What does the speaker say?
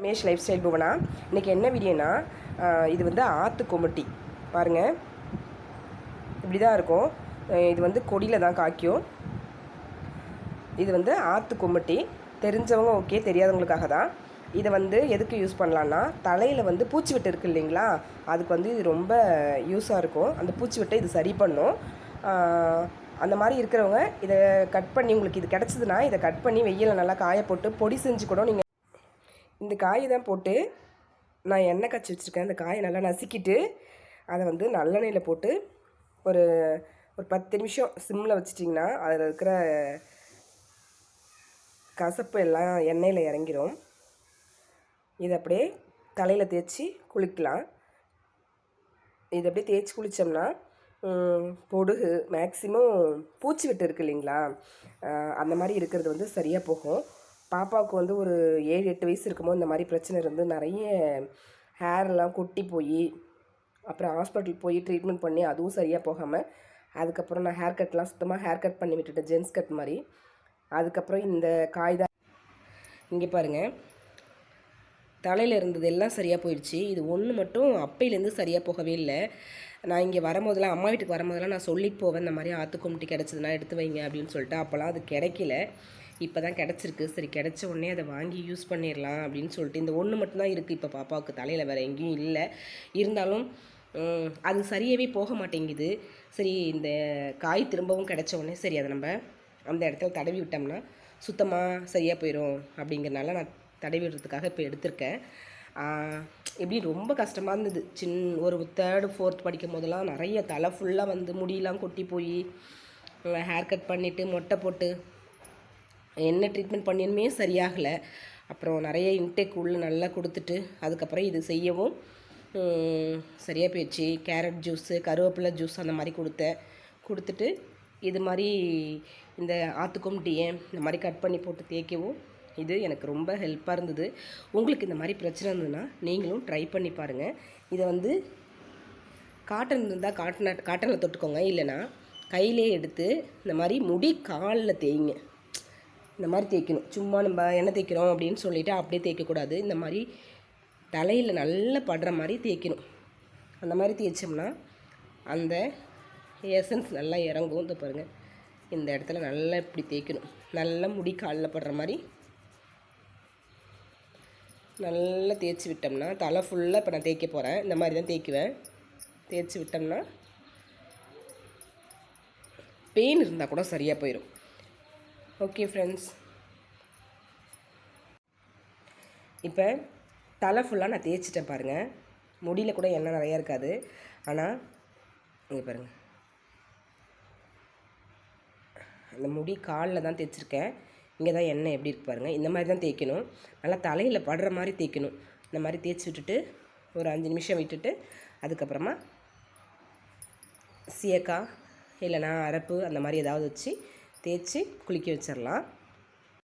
Ramesh life style Bhuvana? இன்றைக்கி என்ன வீடியோனா இது வந்து ஆற்று கொமட்டி. பாருங்கள் இப்படி தான் இருக்கும் இது வந்து கொடியில் தான் காய்க்கும். இது வந்து ஆற்று கொமட்டி. தெரிஞ்சவங்க ஓகே தெரியாதவங்களுக்காக தான். இதை வந்து எதுக்கு யூஸ் பண்ணலான்னா தலையில் வந்து பூச்சி வெட்டு இருக்குது இல்லைங்களா? அதுக்கு வந்து இது ரொம்ப யூஸாக இருக்கும். அந்த பூச்சி வெட்டை இது சரி பண்ணும். அந்த மாதிரி இருக்கிறவங்க இதை கட் பண்ணி உங்களுக்கு இது கிடச்சிதுன்னா இதை கட் பண்ணி வெயிலில் நல்லா காய போட்டு பொடி செஞ்சு கூட நீங்கள் இந்த காயை தான் போட்டு நான் எண்ணெய் காய்ச்சி வச்சுருக்கேன். அந்த காயை நல்லா நசுக்கிட்டு அதை வந்து நல்லெண்ணெயில் போட்டு ஒரு ஒரு பத்து நிமிஷம் சிம்மில் வச்சிட்டிங்கன்னா அதில் இருக்கிற கசப்பு எல்லாம் எண்ணெயில் இறங்கிடும் இதை அப்படியே தலையில் தேய்ச்சி குளிக்கலாம். இதை அப்படியே தேய்ச்சி குளித்தோம்னா பொடுகு மேக்ஸிமம் பூச்சி வெட்டு இருக்கு இல்லைங்களா? அந்த மாதிரி இருக்கிறது வந்து சரியாக போகும். பாப்பாவுக்கு வந்து ஒரு ஏழு எட்டு வயசு இருக்கும்போது இந்த மாதிரி பிரச்சனை இருந்து நிறைய ஹேர்லாம் கொட்டி போய் அப்புறம் ஹாஸ்பிட்டல் போய் ட்ரீட்மெண்ட் பண்ணி அதுவும் சரியாக போகாமல் அதுக்கப்புறம் நான் ஹேர் கட்லாம் சுத்தமாக ஹேர் கட் பண்ணி விட்டுட்டேன் ஜென்ஸ் கட் மாதிரி. அதுக்கப்புறம் இந்த காய் தான் இங்கே பாருங்கள் தலையில் இருந்தது எல்லாம் சரியாக போயிடுச்சு. இது ஒன்று மட்டும் அப்பையிலேருந்து சரியாக போகவே இல்லை. நான் இங்கே வரும்போதெல்லாம் அம்மா வீட்டுக்கு வரும்போதெல்லாம் நான் சொல்லிட்டு போவேன் இந்த மாதிரி ஆற்று கும்பிட்டு கிடச்சதுன்னா எடுத்து வைங்க அப்படின்னு சொல்லிட்டு. அப்போல்லாம் அது கிடைக்கல. இப்போ தான் கிடச்சிருக்கு. சரி கிடச்ச உடனே அதை வாங்கி யூஸ் பண்ணிடலாம் அப்படின்னு சொல்லிட்டு. இந்த ஒன்று மட்டும்தான் இருக்குது இப்போ பாப்பாவுக்கு தலையில் வேறு எங்கேயும் இல்லை. இருந்தாலும் அது சரியாகவே போக மாட்டேங்குது. சரி இந்த காய் திரும்பவும் கிடச்ச உடனே சரி அதை நம்ம அந்த இடத்துல தடவி விட்டோம்னா சுத்தமாக சரியாக போயிடும் அப்படிங்கிறனால நான் தடவி விடுறதுக்காக இப்போ எடுத்திருக்கேன். எப்படி ரொம்ப கஷ்டமாக இருந்தது. சின் ஒரு தேர்டு ஃபோர்த் படிக்கும் போதெல்லாம் நிறைய தலை ஃபுல்லாக வந்து முடியெலாம் கொட்டி போய் ஹேர் கட் பண்ணிவிட்டு மொட்டை போட்டு என்ன ட்ரீட்மெண்ட் பண்ணியுமே சரியாகலை. அப்புறம் நிறைய இன்டேக் உள்ளே நல்லா கொடுத்துட்டு அதுக்கப்புறம் இது செய்யவும் சரியாக போயிடுச்சு. கேரட் ஜூஸு கருவேப்பிலை ஜூஸ் அந்த மாதிரி கொடுத்தேன் கொடுத்துட்டு இது மாதிரி இந்த ஆத்துக்கும் டீயை இந்த மாதிரி கட் பண்ணி போட்டு தேய்க்கவும் இது எனக்கு ரொம்ப ஹெல்ப்பாக இருந்தது. உங்களுக்கு இந்த மாதிரி பிரச்சனை இருந்ததுன்னா நீங்களும் ட்ரை பண்ணி பாருங்கள் இதை வந்து காட்டன் இருந்தால் காட்டனை காட்டனில் தொட்டுக்கோங்க. இல்லைன்னா கையிலே எடுத்து இந்த மாதிரி முடி காலில் தேய்ங்க. இந்த மாதிரி தேய்க்கணும். சும்மா நம்ம எண்ணெய் தேய்க்கிறோம் அப்படின்னு சொல்லிவிட்டு அப்படியே தேய்க்கக்கூடாது. இந்த மாதிரி தலையில் நல்லா படுற மாதிரி தேய்க்கணும். அந்த மாதிரி தேய்ச்சோம்னா அந்த எசன்ஸ் நல்லா இறங்கும். இந்த பாருங்கள் இந்த இடத்துல நல்லா இப்படி தேய்க்கணும். நல்லா முடி காலில் படுற மாதிரி நல்லா தேய்ச்சி விட்டோம்னா தலை ஃபுல்லாக இப்போ நான் தேய்க்க போகிறேன் இந்த மாதிரி தான் தேய்க்குவேன். தேய்ச்சி விட்டோம்னா பெயின் இருந்தால் கூட சரியாக போயிடும் ஓகே ஃப்ரெண்ட்ஸ் இப்போ தலை ஃபுல்லாக நான் தேய்ச்சிட்டேன் பாருங்கள் முடியில் கூட எண்ணெய் நிறையா இருக்காது. ஆனால் இங்கே பாருங்கள் அந்த முடி காலில் தான் தேய்ச்சிருக்கேன். இங்கே தான் எண்ணெய் எப்படி இருக்கு பாருங்கள் இந்த மாதிரி தான் தேய்க்கணும். நல்லா தலையில் படுற மாதிரி தேய்க்கணும். இந்த மாதிரி தேய்ச்சி விட்டுட்டு ஒரு அஞ்சு நிமிஷம் விட்டுட்டு அதுக்கப்புறமா சீயக்காய் இல்லைனா அரப்பு அந்த மாதிரி ஏதாவது வச்சு தேய்ச்சி குளிக்க வச்சிடலாம்.